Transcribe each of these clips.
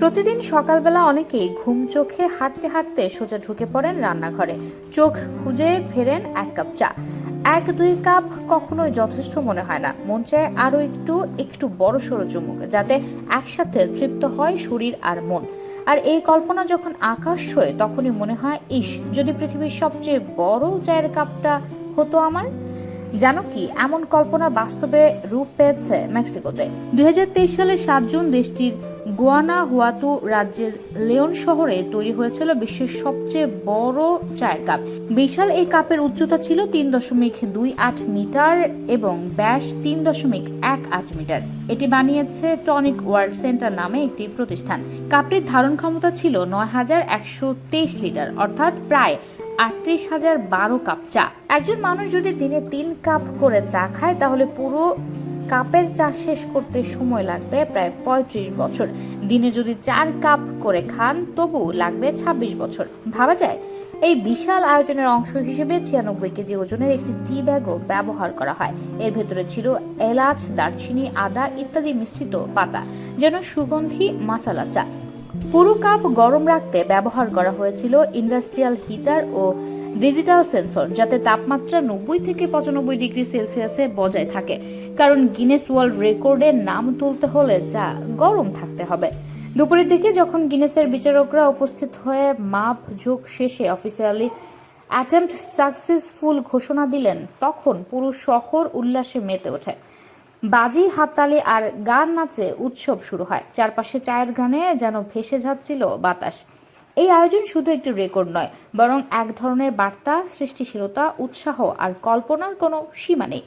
প্রতিদিন সকালবেলা অনেকেই ঘুম চোখে হাঁটতে হাঁটতে সোজা ঢুকে পড়েন রান্নাঘরে। চোখ খুঁজে ফেরেন এক কাপ চা। এক দুই কাপ কখনোই যথেষ্ট মনে হয় না। মন চায় আরও একটু একটু বড় সড়ো চুমুক, যাতে একসাথে তৃপ্ত হয় শরীর আর মন। আর এই কল্পনা যখন আকাশ ছয় তখনই মনে হয়, ইস, যদি পৃথিবীর সবচেয়ে বড় চায়ের কাপটা হতো আমার? জানো কি, এমন কল্পনা বাস্তবে রূপ পেয়েছে মেক্সিকোতে। দুই হাজার তেইশ সালের সাত জুন দেশটির গুয়ানা হুয়াতু রাজ্যের লেওন শহরে তৈরি হয়েছিল বিশ্বের সবচেয়ে বড় চায়ের কাপ। বিশাল এই কাপের উচ্চতা ছিল তিন দশমিক দুই আট মিটার এবং ব্যাস তিন দশমিক এক আট মিটার। এটি বানিয়েছে টনিক ওয়ার্ল্ড সেন্টার নামে একটি প্রতিষ্ঠান। কাপটির ধারণ ক্ষমতা ছিল নয় হাজার একশো তেইশ লিটার, অর্থাৎ প্রায় আটত্রিশ হাজার বারো কাপ চা। একজন মানুষ যদি দিনে তিন কাপ করে চা খায়, তাহলে পুরো কাপের চা শেষ করতে সময় লাগবে প্রায় পঁয়ত্রিশ বছর। দিনে যদি চার কাপ করে খান, তবু লাগবে ২৬ বছর। ভাবা যায়, এই বিশাল আয়োজনের অংশ হিসেবে ছিয়ানব্বই কেজি ওজনের একটি টি ব্যাগও ব্যবহার করা হয়। এর ভেতরে ছিল এলাচ, দারচিনি, আদা ইত্যাদি মিশ্রিত পাতা, যেন সুগন্ধি মাসালা চা। পুরো কাপ গরম রাখতে ব্যবহার করা হয়েছিল ইন্ডাস্ট্রিয়াল হিটার ও ডিজিটাল সেন্সর যাতে তাপমাত্রা নব্বই থেকে পঁচানব্বই ডিগ্রি সেলসিয়াসে বজায় থাকে। কারণ গিনেস ওয়ার্ল্ড রেকর্ডের নাম তুলতে হলে চা গরম থাকতে হবে। দুপুরের দিকে যখন গিনেসের বিচারকরা উপস্থিত হয়ে মাপ যোগ শেষে অফিসিয়ালি অ্যাটেম্পট সাকসেসফুল ঘোষণা দিলেন, তখন পুরো শহর উল্লাসে মেতে ওঠে। বাজি, হাততালি আর গান নাচে উৎসব শুরু হয়। চারপাশে চায়ের গানে যেন ভেসে যাচ্ছিল বাতাস। এই আয়োজন শুধু একটি রেকর্ড নয়, বরং এক ধরনের বার্তা, সৃষ্টিশীলতা, উৎসাহ আর কল্পনার কোনো সীমা নেই।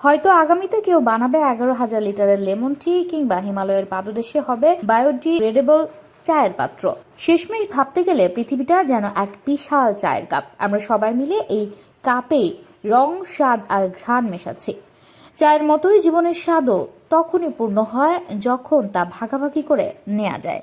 হয়তো আগামীতে কেউ বানাবে এগারো হাজার লিটারের লেমন টি কিংবা হিমালয়ের পাদদেশে হবে বায়োডিগ্রেডেবল চায়ের পাত্র। শেষমেশ ভাবতে গেলে পৃথিবীটা যেন এক বিশাল চায়ের কাপ। আমরা সবাই মিলে এই কাপে রং, স্বাদ আর ঘ্রাণ মেশাচ্ছি। চায়ের মতোই জীবনের স্বাদও তখনই পূর্ণ হয় যখন তা ভাগাভাগি করে নেওয়া যায়।